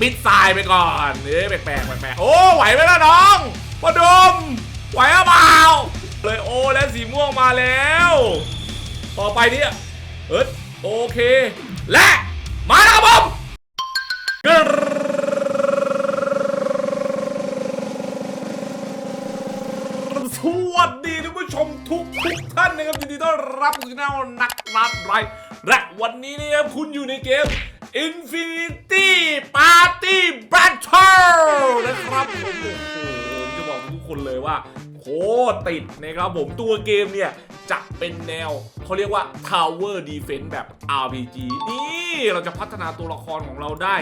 บิดทรายไปก่อนเอ้ยแปลกๆแปลกโอ้ไหวไหมล่ะน้องพอดมไหวหรือเปล่าเลยโอ้และสีม่วงมาแล้ว ต่อไปนี่เอิร์ดโอเค และ มาแล้วครับผมสวัสดีท่านผู้ชมทุกทุกท่านนะครับยินดีต้อนรับสู่ช่องนักรัดไรและวันนี้เนี่ยคุณอยู่ในเกม Infinity Party Battle นะครับผมโอ้โหจะบอกทุกคนเลยว่า ตรติดนะครับผมตัวเกมเนี่ยจะเป็นแนวเขาเรียกว่า Tower Defense แบบ RPG นี่เราจะพัฒนาตัวละครของเราได้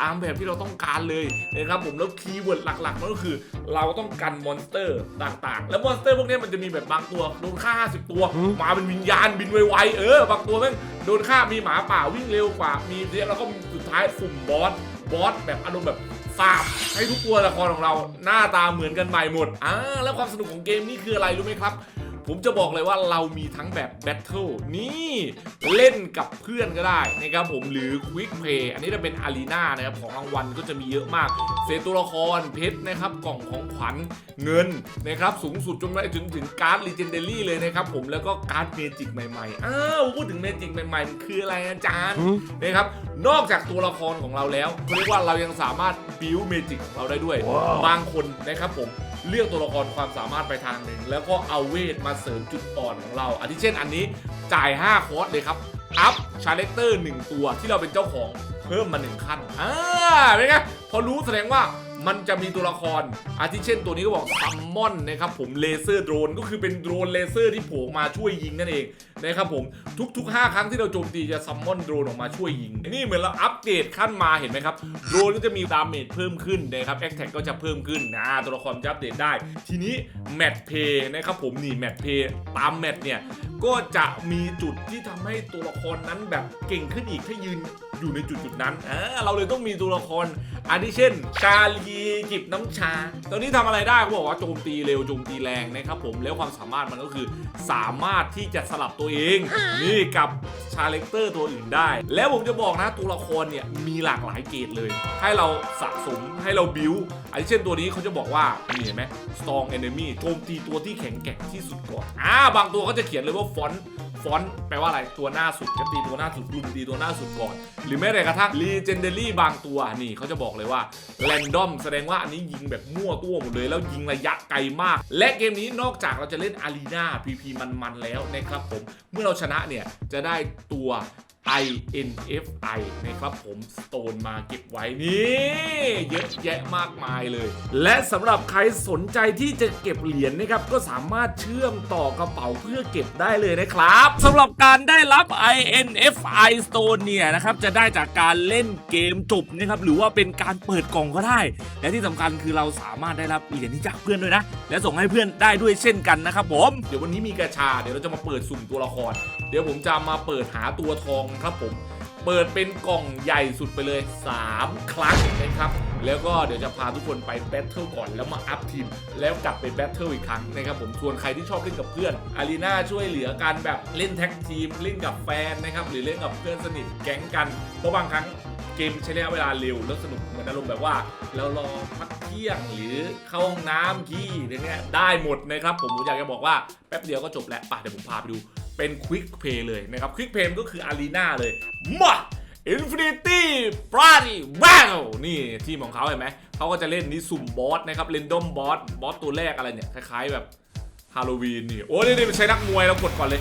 ตามแบบที่เราต้องการเลยนะครับผมแล้วคีย์เวิร์ดหลักๆนั่นก็คือ เราต้องกันมอนสเตอร์ต่างๆ แล้วมอนสเตอร์พวกเนี้ยมันจะมีแบบบางตัวโดนฆ่า 50 ตัว มาเป็นวิญญาณบินไวๆเออบางตัวแม่งโดนฆ่ามีหมาป่าวิ่งเร็วกว่ามีเรียแล้วก็สุดท้ายสุ่มบอสบอสแบบอารมณ์แบบ สาบให้ทุกตัวละครของเราหน้าตาเหมือนกันใหม่หมดอ่าแล้วความสนุกของเกมนี่คืออะไรรู้ไหมครับ ผมจะบอกเลยว่าเรามีทั้งแบบแบทเทิลนี่เล่นกับเพื่อนก็ได้นะครับผมหรือควิกเพย์อันนี้จะเป็นอารีนานะครับของรางวัลก็จะมีเยอะมากเซตตัวละครเพชรนะครับกล่องของขวัญเงินนะครับสูงสุดจนไปถึงถึงการ์ดลีเจนเดอรี่เลยนะครับผมแล้วก็การ์ดเมจิกใหม่ๆอ้าวพูดถึงเมจิกใหม่ๆมันคืออะไรอาจารย์นะครับนอกจากตัวละครของเราแล้วเขาเรียกว่าเรายังสามารถบิวเมจิกของเราได้ด้วย บางคนนะครับผม เลือกตัวละครความสามารถไปทางหนึ่ง แล้วก็เอาเวทมาเสริมจุดอ่อนของเราอาทิเช่นอันนี้จ่าย 5 คอร์สเลยครับ อัพชาเลคเตอร์1ตัวที่เราเป็นเจ้าของเพิ่มมา 1 ขั้นอ่าเป็นไงพอรู้แสดงว่า มันจะมีตัวละคร อาทิเช่นตัวนี้ก็บอกซัมมอนนะครับผมเลเซอร์โดรนก็คือเป็นโดรนเลเซอร์ที่โผล่มาช่วยยิงนั่นเองนะครับผมทุกๆ 5 ครั้งที่เราโจมตีจะซัมมอนโดรนออกมาช่วยยิง นี่เหมือนเราอัปเกรดขั้นมาเห็นไหมครับโดรนก็จะมีดาเมจเพิ่มขึ้นนะครับแอคแท็กก็จะเพิ่มขึ้นนะตัวละครจะอัปเดตได้ ทีนี้แมตเพย์นะครับผมนี่แมตเพย์ตามแมตเนี่ยก็จะมีจุดที่ทำให้ตัวละครนั้นแบบเก่งขึ้นอีกถ้ายืนอยู่ในจุดจุดนั้น เราเลยต้องมีตัวละครอันที่เช่น ชาลีจิบน้ำชา ตัวนี้ทำอะไรได้เขาบอกว่าโจมตีเร็วโจมตีแรงนะครับผมแล้วความสามารถมันก็คือ สามารถที่จะสลับตัวเอง นี่กับชาเลคเตอร์ตัวอื่นได้ แล้วผมจะบอกนะตัวละครเนี่ยมีหลากหลายเกรดเลย ให้เราสะสมให้เราบิวอันนี้เช่นตัวนี้เขาจะบอกว่านี่เห็นไหม strong enemy โจมตีตัวที่แข็งแกร่งที่สุดก่อนอ่าบางตัวเขาจะเขียนเลยว่าฟอนต์ฟอนต์แปลว่าอะไรตัวหน้าสุดจะตีตัวหน้าสุดลุมตีตัวหน้าสุดก่อน หรือแม้แต่กระทั่ง legendary บางตัวนี่เขาจะบอกอกเลยว่าแรนดอมแสดงว่าอันนี้ยิงแบบมั่วตัวหมดเลย แล้วยิงระยะไกลมาก และเกมนี้นอกจากเราจะเล่นอารีนาพีพีมันๆแล้วนะครับผม เมื่อเราชนะเนี่ยจะได้ตัว INFI นะครับผม Stone มาเก็บไว้นี่เยอะแยะมากมายเลย และสำหรับใครสนใจที่จะเก็บเหรียญนะครับก็สามารถเชื่อมต่อกระเป๋าเพื่อเก็บได้เลยนะครับสำหรับการได้รับ INFI Stone เนี่ยนะครับจะได้จากการเล่นเกมจบนะครับหรือว่าเป็นการเปิดกล่องก็ได้ และที่สำคัญคือเราสามารถได้รับเหรียญนี้จากเพื่อนด้วยนะ และส่งให้เพื่อนได้ด้วยเช่นกันนะครับผมเดี๋ยววันนี้มีกระชาเดี๋ยวเราจะมาเปิดสุ่มตัวละคร เดี๋ยวผมจะมาเปิดหาตัวทองครับผม เปิดเป็นกล่องใหญ่สุดไปเลย 3 ครั้งนะครับ แล้วก็เดี๋ยวจะพาทุกคนไปแบทเทิลก่อนแล้วมาอัพทีม แล้วกลับไปแบทเทิลอีกครั้งนะครับผมส่วนใครที่ชอบเล่นกับเพื่อนอารีนาช่วยเหลือกันแบบเล่นแท็กทีม เล่นกับแฟนนะครับ หรือเล่นกับเพื่อนสนิทแก๊งกัน เพราะบางครั้งเกมใช้ระยะเวลาเร็วแล้วสนุกเหมือนอารมณ์แบบว่า เรารอพักเที่ยงหรือเข้าห้องน้ำขี้อะไรเงี้ยได้หมดนะครับผมผมอยากจะบอกว่าแป๊บเดียวก็จบแล้วป่ะเดี๋ยวผมพาไปดู เป็นควิกเพย์เลยนะครับควิกเพย์ก็คืออารีนาเลยมา Infinity Party Battle นี่ทีมของเขาเห็นไหมเขาก็จะเล่นนี่สุ่มบอสนะครับเรนดอมบอสบอสตัวแรกอะไรเนี่ยคล้ายๆแบบฮาโลวีนนี่โอ้นี่นี่เป็นใช้นักมวยแล้วกดก่อนเลย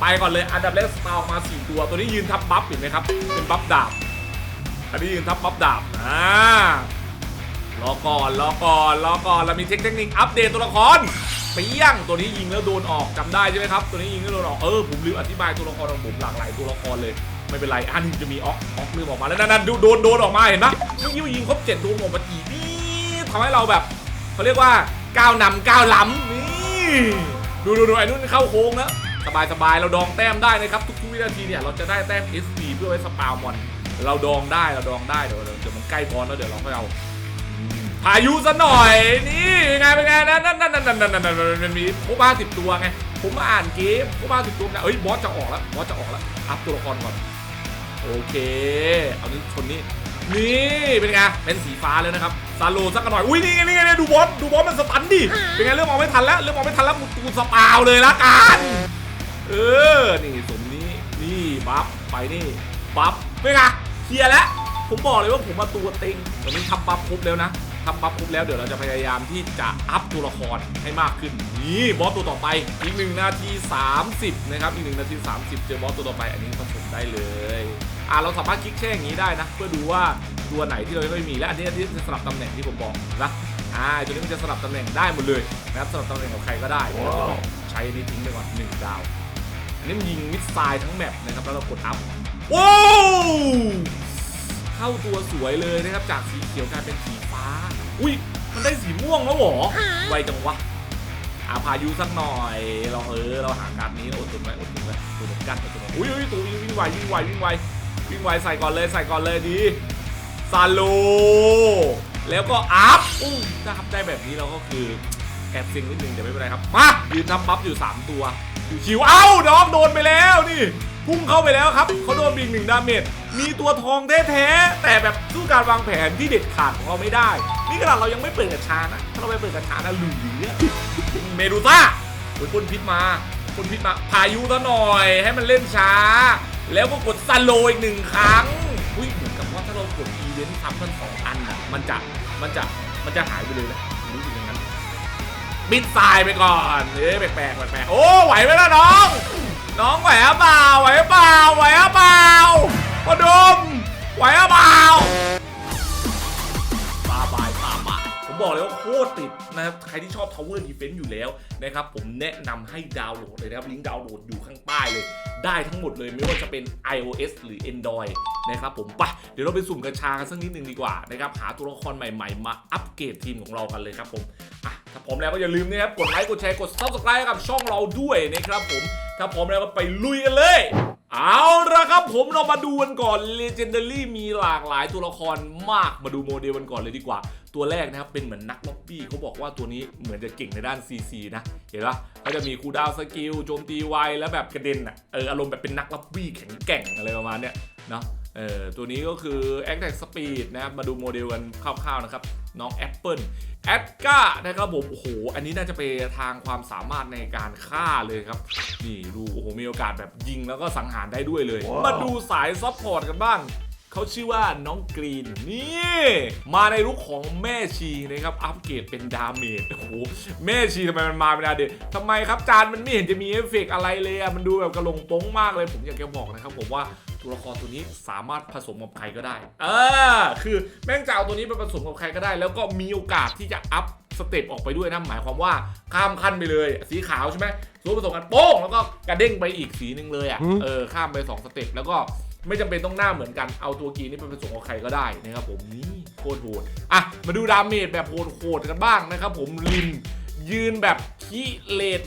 ไปก่อนเลยอันดับแรกสตาร์ออกมา4ตัว ตัวนี้ยืนทับบัฟเห็นไหมครับ เป็นบัฟดาบ อันนี้ยืนทับบัฟดาบอ่ารอก่อนรอก่อนรอก่อนเรามีเทคนิคอัปเดตตัวละคร เปี้ยงตัวนี้ยิงแล้วโดนออกจำได้ใช่ไหมครับ ตัวนี้ยิงแล้วโดนออกเออผมลืมอธิบายตัวละครของผมหลากหลายตัวละครเลยไม่เป็นไรอันนี้จะมีออกออกลืมออกมาแล้วนั่นดูโดนโดนออกมาเห็นปะเมื่อกี้ว่ายิงครบเจ็ดโดนออกมาอีกนี่ทำให้เราแบบเขาเรียกว่าก้าวนำก้าวล้ำนี่ดูดูดูไอ้นุ่นเข้าโค้งนะสบายสบายเราดองแต้มได้นะครับทุกๆวินาทีเนี่ยเราจะได้แต้ม SP เพื่อไว้สปาวมอนเราดองได้เราดองได้เดี๋ยวเดี๋ยวเดี๋ยวมันใกล้บอลแล้วเดี๋ยวเราค่อยเอา พายุซะหน่อยนี่ไงเป็นไงนั่นนั่นนั่นนั่นนั่นนั่นมันมีครบห้าสิบตัวไงผมมาอ่านเกมครบห้าสิบตัวนะเอ้ยบอสจะออกแล้วบอสจะออกแล้วอัพตัวละครก่อนโอเค เอานี้ชนนี้นี่เป็นไงเป็นสีฟ้าแล้วนะครับซาโลสักหน่อยอุ้ยนี่ไงนี่ไงดูบอสดูบอสมันสตันดิเป็นไงเริ่มมองไม่ทันแล้วเริ่มมองไม่ทันแล้วกูกูสปาวเลยละกันเออนี่สมนี้นี่บัฟไปนี่บัฟเป็นไงเคลียร์แล้วผมบอกเลยว่าผมมาตัวเต็งตอนนี้ทำบัฟครบแล้วนะ ทำบัฟครบแล้วเดี๋ยวเราจะพยายามที่จะอัพตัวละครให้มากขึ้น นี่บอสตัวต่อไปอีกหนึ่งนาที 30 นะครับ อีกหนึ่งนาที 30 เจอบอสตัวต่อไป อันนี้ผสมได้เลยอ่าเราสามารถคลิกแช่อย่างนี้ได้นะ เพื่อดูว่าตัวไหนที่เราไม่มีและอันนี้อันนี้จะสลับตำแหน่งที่ผมบอกนะอ่าตัวนี้มันจะสลับตำแหน่งได้หมดเลยนะครับสลับตำแหน่งกับใครก็ได้ใช้นี้ทิ้งไปก่อนหนึ่งดาวอันนี้มันยิงมิสไซล์ทั้งแมปนะครับแล้วเรากดอัพว้าวเข้ ตัวสวยเลยนะครับจากสีเขียวกลายเป็นสีฟ้า อุ้ยมันได้สีม่วงแล้วเหรอไวจังวะอาพายุสักหน่อยเราเออเราหาการนี้อดทนไว้อดทนไว้ตัวเหมือนกันอดทนไว้อุ้ยอุ้ยตัววิ่งวิ่งไววิ่งไววิ่งไววิ่งไวใส่ก่อนเลยใส่ก่อนเลยดีซาโลแล้วก็อัพอู้ถ้าทำได้แบบนี้เราก็คือแอบซิงนิดนึงแต่ไม่เป็นไรครับมายืนทำปั๊บอยู่ 3 ตัวชิวๆเอ้าน้องโดนไปแล้วนี่ พุ่งเข้าไปแล้วครับเขาโดนบิงหนึ่งดาเมจมีตัวทองแท้ๆแต่แบบสู้การวางแผนที่เด็ดขาดของเราไม่ได้ นี่ขนาดเรายังไม่เปิดกระชานะถ้าเราไปเปิดกระชานะหลุยอเมดูซ่าโอ้ยพ่นพิษมาพ่นพิษมาพายุซะหน่อย ให้มันเล่นช้า แล้วก็กดสโลอีกหนึ่งครั้งอุ้ยเหมือนกับว่าถ้าเรากดอีเวนต์ซ้ำกันสองอันอะมันจะมันจะมันจะหายไปเลยนะรู้สึกอย่างนั้นบิดทรายไปก่อนเอ้ยแปลกๆแปลกๆโอ้ไหวไหมล่ะน้อง น้องไหวหรือเปล่าไหวหรือเปล่าไหวหรือเปล่าพอดมไหวหรือเปล่าปาบายปาบายผมบอกเลยว่าโคตรติดนะครับใครที่ชอบ Tower Defense อยู่แล้วนะครับผมแนะนำให้ดาวน์โหลดเลยนะครับลิงก์ดาวน์โหลดอยู่ข้างใต้เลย ได้ทั้งหมดเลยไม่ว่าจะเป็น iOS หรือ Android นะครับผมไปเดี๋ยวเราไปสุ่มกระชากันสักนิดนึงดีกว่านะครับหาตัวละครใหม่ ๆ มาอัปเกรดทีมของเรากันเลยครับผมอะ ถ้าพร้อมแล้วก็อย่าลืมนะครับ กดไลค์ กดแชร์ กด Subscribe กับช่องเราด้วยนะครับผม ถ้าพร้อมแล้วก็ไปลุยกันเลย เอาละครับผมเรามาดูกันก่อน Legendary มีหลากหลายตัวละครมาก มาดูโมเดลกันก่อนเลยดีกว่า ตัวแรกนะครับเป็นเหมือนนักล็อบบี้เขาบอกว่าตัวนี้เหมือนจะเก่งในด้าน CC นะ เห็นปะเขาจะมีคูดาวสกิลโจมตีไวแล้วแบบกระเด็นอะ เอออารมณ์แบบเป็นนักล็อบบี้แข็งแกร่งอะไรประมาณเนี้ยเนาะ เออตัวนี้ก็คือ a c t a c Speed นะครับ มาดูโมเดลกันคร่าวๆนะครับ น้อง Apple แอดก้านะครับผมโอ้โห อันนี้น่าจะไปทางความสามารถในการฆ่าเลยครับ นี่ดูโอ้โห มีโอกาสแบบยิงแล้วก็สังหารได้ด้วยเลยมาดูสายซัพพอร์ตกันบ้างเขาชื่อว่าน้องกรีนนี่มาในลุคของแม่ชีนะครับ อัปเกรดเป็นดาเมจโอ้โหแม่ชีทำไมมันมาเป็นดาเดททำไมครับจานมันไม่เห็นจะมีเอฟเฟกต์อะไรเลยอะมันดูแบบกระลงโป้งมากเลย ผมอยากจะบอกนะครับผมว่า ตัวละครตัวนี้สามารถผสมกับใครก็ได้ เออ คือแม่งจะเอาตัวนี้ไปผสมกับใครก็ได้ แล้วก็มีโอกาสที่จะอัพสเต็ปออกไปด้วยนะ หมายความว่าข้ามขั้นไปเลย สีขาวใช่ไหมสูผสมกันโป้งแล้วก็กระเด้งไปอีกสีหนึ่งเลยอะ เออ ข้ามไปสองสเต็ปแล้วก็ไม่จำเป็นต้องหน้าเหมือนกัน เอาตัวกีนี้ไปผสมกับใครก็ได้นะครับผมนี่โคตรโหด อะ มาดูดาเมจแบบโหดๆกันบ้างนะครับผมลินยืนแบบขี้เลด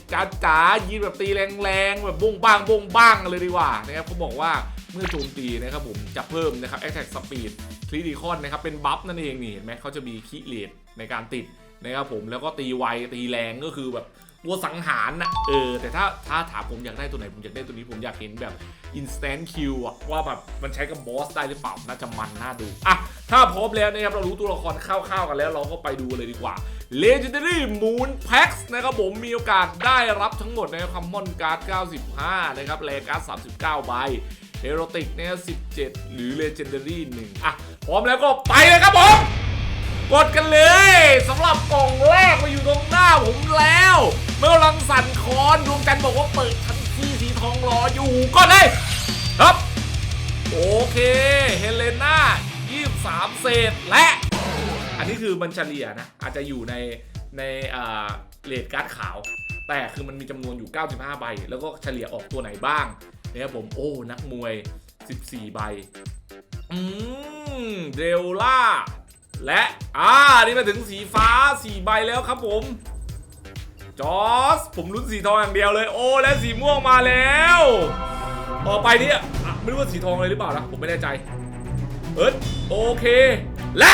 จ๋าๆยืนแบบตีแรงๆแบบบงบ้างบงบ้างเลยดีกว่านะครับเขาบอกว่า เมื่อโจมตีนะครับผมจะเพิ่มนะครับ attack speed critical นะครับเป็นบัฟนั่นเองนี่เห็นไหมเขาจะมีขี้เลดในการติดนะครับผมแล้วก็ตีไวตีแรงก็คือแบบตัวสังหารนะเออ แต่ถ้าถ้าถามผมอยากได้ตัวไหน ผมอยากได้ตัวนี้ผมอยากเห็นแบบ instant kill อะว่าแบบมันใช้กับบอสได้หรือเปล่า น่าจะมันน่าดู อะ ถ้าพร้อมแล้วนะครับ เรารู้ตัวละครคร่าวๆกันแล้วเราก็ไปดูเลยดีกว่า Legendary Moon Packs นะครับผมมีโอกาสได้รับทั้งหมดในคัมมอนการ์ด 95 นะครับแลการ์ด 39 ใบ เฮโรติกเนี่ย17 หรือ Legendary 1อะ พร้อมแล้วก็ไปเลยครับผม กดกันเลยสำหรับกล่องแรกมาอยู่ตรงหน้าผมแล้ว เมื่อกำลังสั่นคอนดวงจันทร์บอกว่าเปิดทันทีสีทองรออยู่ก็เลยครับโอเค เฮเลนา23 เศษและ อันนี้คือมันเฉลี่ยนะ อาจจะอยู่ในในอ่าเลดการ์ดขาว แต่คือมันมีจำนวนอยู่ 95 ใบ แล้วก็เฉลี่ยออกตัวไหนบ้าง นะครับผมโอ้ นักมวย 14 ใบ อืมเดลล่า และอ่านี่มาถึงสีฟ้า 4 ใบแล้วครับผม จอส ผมลุ้นสีทองอย่างเดียวเลย โอ้ และสีม่วงมาแล้ว ต่อไปนี่อะไม่รู้ว่าสีทองเลยหรือเปล่านะ ผมไม่แน่ใจ เอิร์ดโอเค และ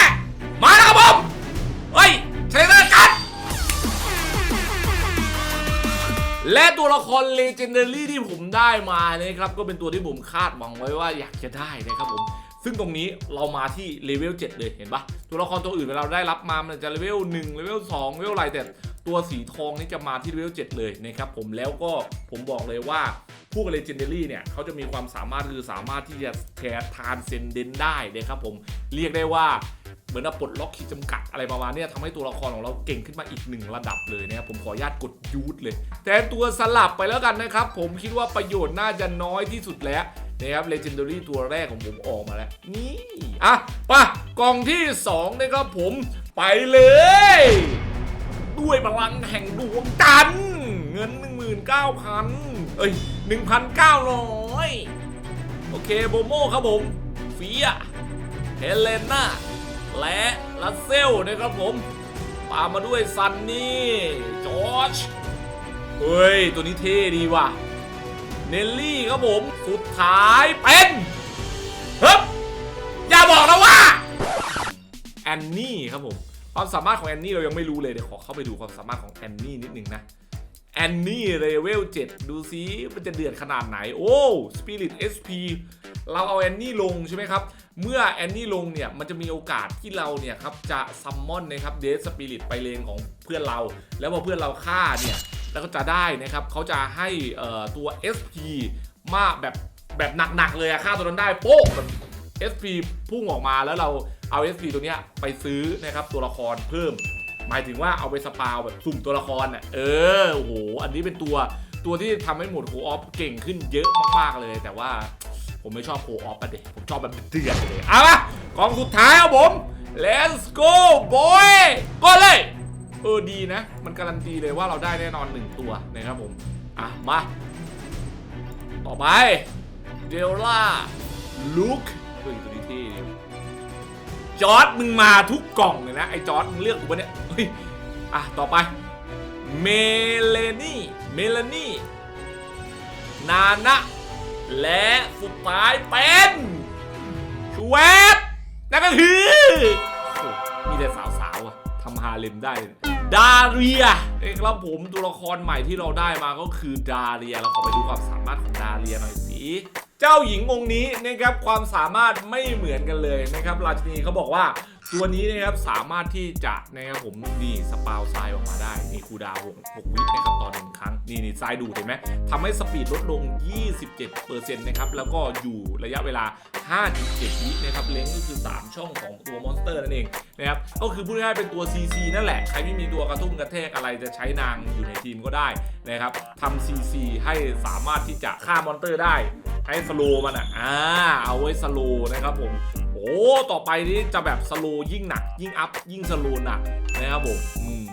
และตัวละคร Legendary ที่ผมได้มานะครับก็เป็นตัวที่ผมคาดหวังไว้ว่าอยากจะได้นะครับผมซึ่งตรงนี้เรามาที่เลเวล7เลยเห็นปะตัวละครตัวอื่นเวลาเราได้รับมา มันจะเลเวล1เลเวล2เลเวลอะไรแต่ตัวสีทองนี่จะมาที่เลเวล7เลยนะครับผมแล้วก็ผมบอกเลยว่าพวกเลเจนเดอรี่เนี่ยเขาจะมีความสามารถคือสามารถที่จะแทนทานเซนเดนได้นะครับผมเรียกได้ว่า เหมือนปลดล็อกขีดจำกัดอะไรประมาณนี้ทำให้ตัวละครของเราเก่งขึ้นมาอีกหนึ่งระดับเลยนะครับผมขออนุญาตกดยูทเลย แต่ตัวสลับไปแล้วกันนะครับ ผมคิดว่าประโยชน์น่าจะน้อยที่สุดแล้วนะครับ Legendary ตัวแรกของผมออกมาแล้ว นี่อะปะกล่องที่2นะครับผมไปเลย ด้วยพลังแห่งดวงจันทร์เงิน 19,000 เอ้ย 1,900 โอเค โบโมครับผม เฟียเฮเลนา และลัสเซลนะครับผมตามมาด้วยซันนี่จอร์จเฮ้ย ตัวนี้เท่ดีว่ะ เนลลี่ครับผม สุดท้ายเป็นฮึบอย่าบอกนะว่า แอนนี่ครับผม ความสามารถของแอนนี่เรายังไม่รู้เลย เดี๋ยวขอเข้าไปดูความสามารถของแอนนี่นิดนึงนะ แอนนี่เลเวล 7 ดูซิมันจะเดือดขนาดไหน โอ้สปิริต SP เราเอาแอนนี่ลงใช่ไหมครับ เมื่อแอนนี่ลงเนี่ยมันจะมีโอกาสที่เราเนี่ยครับจะซัมมอนนะครับเดสสปิริตไปเลนของเพื่อนเรา แล้วพอเพื่อนเราฆ่าเนี่ยแล้วก็จะได้นะครับเขาจะให้เอ่อตัว SP มาแบบแบบหนักๆเลยอะฆ่าตัวนั้นได้โป๊ะแบบ SP พุ่งออกมาแล้วเราเอา SP ตัวเนี้ยไปซื้อนะครับตัวละครเพิ่ม หมายถึงว่าเอาไปสปาวแบบสุ่มตัวละครอะเออโอ้โหอันนี้เป็นตัวตัวที่ทำให้หมดโคออฟเก่งขึ้นเยอะมากๆเลยแต่ว่า ผมไม่ชอบโคออฟอะเด็ผมชอบแบบเดือดเลยเอาละกองสุดท้ายครับผม let's go boy ก็เลย เออดีนะ มันการันตีเลยว่าเราได้แน่นอนหนึ่งตัวนะครับผม อะ มา ต่อไปเดลล่าลุคเฮ้ยตัวนี้เท่ดีจอร์ดมึงมาทุกกล่องเลยนะ ไอ้จอร์ดมึงเลือกกูปะเนี่ยเฮ้ยอะ ต่อไปเมเลนี่เมเลนี่นานะ และสุดท้ายเป็นชเวบนั่นก็คือมีแต่สาวๆอะทำฮาเลมได้ ดาเรียเอ้ครับผมตัวละครใหม่ที่เราได้มาก็คือดาเรีย เราขอไปดูความสามารถของดาเรียหน่อยสิเจ้าหญิงองค์นี้นะครับความสามารถไม่เหมือนกันเลยนะครับ ราชินีเขาบอกว่า ตัวนี้นะครับสามารถที่จะนะครับผมนี่สปาวทรายออกมาได้นี่คูดาวน์6 6วินะครับต่อหนึ่งครั้งนี่นี่ทรายดูดเห็นไหมทำให้สปีดลดลง 27%นะครับแล้วก็อยู่ระยะเวลา 5.7 วินะครับเลนก็คือ 3 ช่องของตัวมอนสเตอร์นั่นเองนะครับก็คือพูดง่ายๆเป็นตัว CC นั่นแหละ ใครไม่มีตัวกระตุ้นกระแทกอะไรจะใช้นางอยู่ในทีมก็ได้นะครับทำ CC ให้สามารถที่จะฆ่ามอนสเตอร์ได้ให้สโลมันอะอ่าเอาไว้สโลนะครับผม โอ้ต่อไปนี้จะแบบสโลว์ยิ่งหนัก ยิ่งอัพยิ่งสโลว์หนักนะครับผมอืม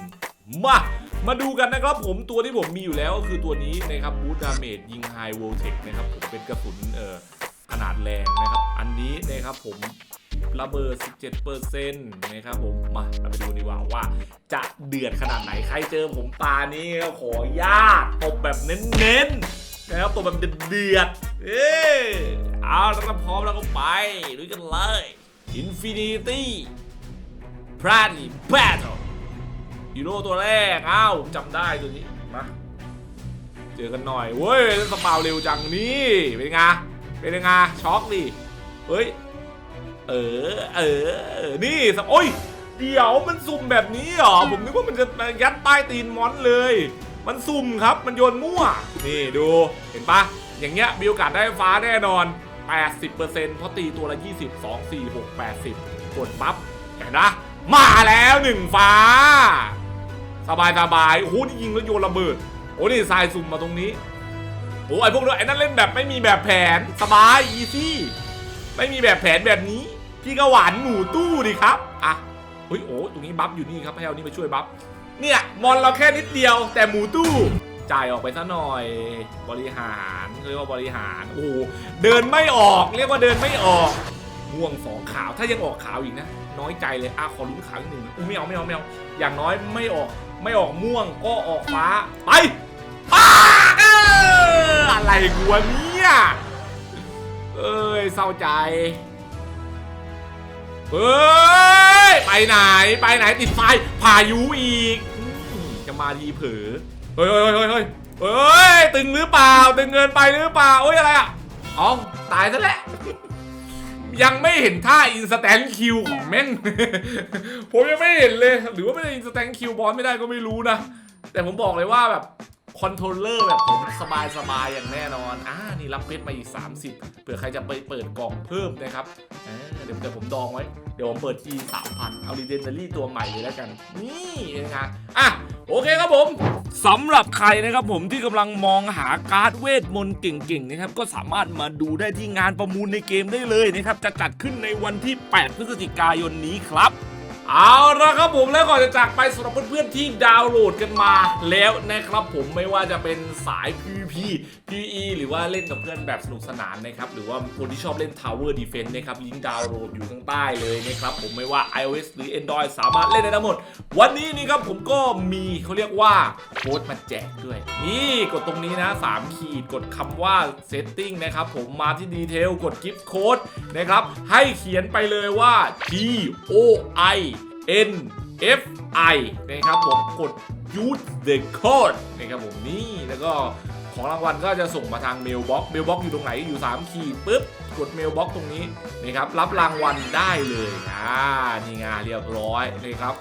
มามาดูกันนะครับผมตัวที่ผมมีอยู่แล้วก็คือตัวนี้นะครับบูทดาเมจยิงไฮโวลเทคนะครับผมเป็นกระสุนเอ่อขนาดแรงนะครับ อันนี้นะครับผมระเบิด 17%นะครับผม มาเราไปดูดีกว่าว่า จะเดือดขนาดไหน ใครเจอผมปานี้ก็ขอญาตตบแบบเน้นๆ นะครับตัวแบบเดือดเอ้ยเอาแล้วถ้าพร้อมแล้วก็ไปด้วยกันเลย Infinity Party Battle ฮีโร่ตัวแรกอ้าวจำได้ตัวนี้มาเจอกันหน่อยเว้ยสปาวเร็วจังนี่เป็นไงเป็นไงช็อกดิเฮ้ยเออเออนี่สโอ้ยเดี๋ยวมันสุ่มแบบนี้เหรอผมนึกว่ามันจะยัดใต้ตีนมอนเลย มันสุ่มครับ มันโยนมั่ว นี่ดูเห็นปะอย่างเงี้ยมีโอกาสได้ฟ้าแน่นอน 80%เพราะตีตัวละ 20 2 4 6 80 กดปั๊บเห็นนะมาแล้วหนึ่งฟ้า สบายสบายโอ้โหนี่ยิงแล้วโยนระเบิดโอ้นี่ทรายสุ่มมาตรงนี้โอ้ไอพวกนั้นไอ้นั่นเล่นแบบไม่มีแบบแผนสบายอีซี่ไม่มีแบบแผนแบบนี้ พี่ก็หวานหมูตู้ดิครับอะเฮ้ยโอ้ตรงนี้บัฟอยู่นี่ครับให้เอานี่มาช่วยบัฟ เนี่ยมอนเราแค่นิดเดียว แต่หมูตู้จ่ายออกไปซะหน่อย บริหารเรียกว่าบริหารโอ้เดินไม่ออก เรียกว่าเดินไม่ออกม่วงสองขาวถ้ายังออกขาวอีกนะ น้อยใจเลยอะขอลุ้นขาวอีกหนึ่งอู้ไม่เอาไม่เอาไม่เอาอย่างน้อยไม่ออกไม่ออกม่วงก็ออกฟ้าไปป้าเอออะไรกูวะเนี่ยเอ้ยเศร้าใจ เฮ้ย ไปไหน ไปไหนติดไฟพายุอีก จะมาดีเผลอเฮ้ยเฮ้ยเฮ้ยเฮ้ยเฮ้ย ตึงหรือเปล่า ตึงเงินไปหรือเปล่า โอ้ยอะไรอะอ๋อตายซะแล้วยังไม่เห็นท่าอินสแตนคิวของแม่ง ผมยังไม่เห็นเลย หรือว่าไม่ได้อินสแตนคิวบอสไม่ได้ก็ไม่รู้นะ แต่ผมบอกเลยว่าแบบ คอนโทรลเลอร์แบบผมสบายสบายอย่างแน่นอน อ่า นี่รับเพชรมาอีก 30 เผื่อใครจะไปเปิดกล่องเพิ่มนะครับเดี๋ยวเดี๋ยวผมดองไว้ เดี๋ยวผมเปิด G 3,000เอา Legendary ตัวใหม่เลยแล้วกัน นี่นะฮะอะ โอเคครับผมสำหรับใครนะครับผมที่กำลังมองหาการ์ดเวทมนต์เก่งๆนะครับก็สามารถมาดูได้ที่งานประมูลในเกมได้เลยนะครับจะจัดขึ้นในวันที่ 8 พฤศจิกายนนี้ครับ เอาละครับผมแล้วก่อนจะจากไปสำหรับเพื่อนๆที่ดาวน์โหลดกันมา แล้วนะครับผมไม่ว่าจะเป็นสาย PVP PE หรือว่าเล่นกับเพื่อนแบบสนุกสนานนะครับหรือว่าคนที่ชอบเล่น Tower Defense นะครับลิงก์ดาวน์โหลดอยู่ข้างใต้เลยนะครับผมไม่ว่า iOS หรือ Android สามารถเล่นได้ทั้งหมด วันนี้นี่ครับผมก็มีเขาเรียกว่าโค้ดมาแจกด้วย นี่กดตรงนี้นะ 3 ขีดกดคำว่า setting นะครับผมมาที่ดีเทลกด gift code นะครับให้เขียนไปเลยว่า G O I N F I นะครับผมกด use the code นะครับผมนี่แล้วก็ของรางวัลก็จะส่งมาทางเมลบ็อกเมลบ็อกอยู่ตรงไหนอยู่ 3 ขีดปุ๊บ กดเมลบ็อกตรงนี้นะครับรับรางวัลได้เลยอ่านี่ไงเรียบร้อยนะครับ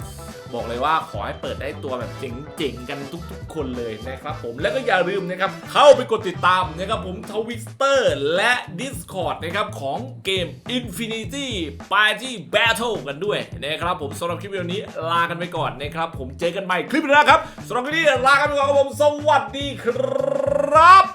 บอกเลยว่าขอให้เปิดได้ตัวแบบเจ๋งๆกันทุกๆ คนเลยนะครับผมแล้วก็อย่าลืมนะครับเข้าไปกดติดตามนะครับผมทวิสเตอร์และ Discord นะครับของเกม Infinity Party Battle กันด้วยนะครับผมสำหรับคลิปวิดีโอนี้ลากันไปก่อนนะครับผมเจอกันใหม่คลิปหน้าครับสำหรับคลิปนี้ลากันไปก่อนครับผมสวัสดีครับ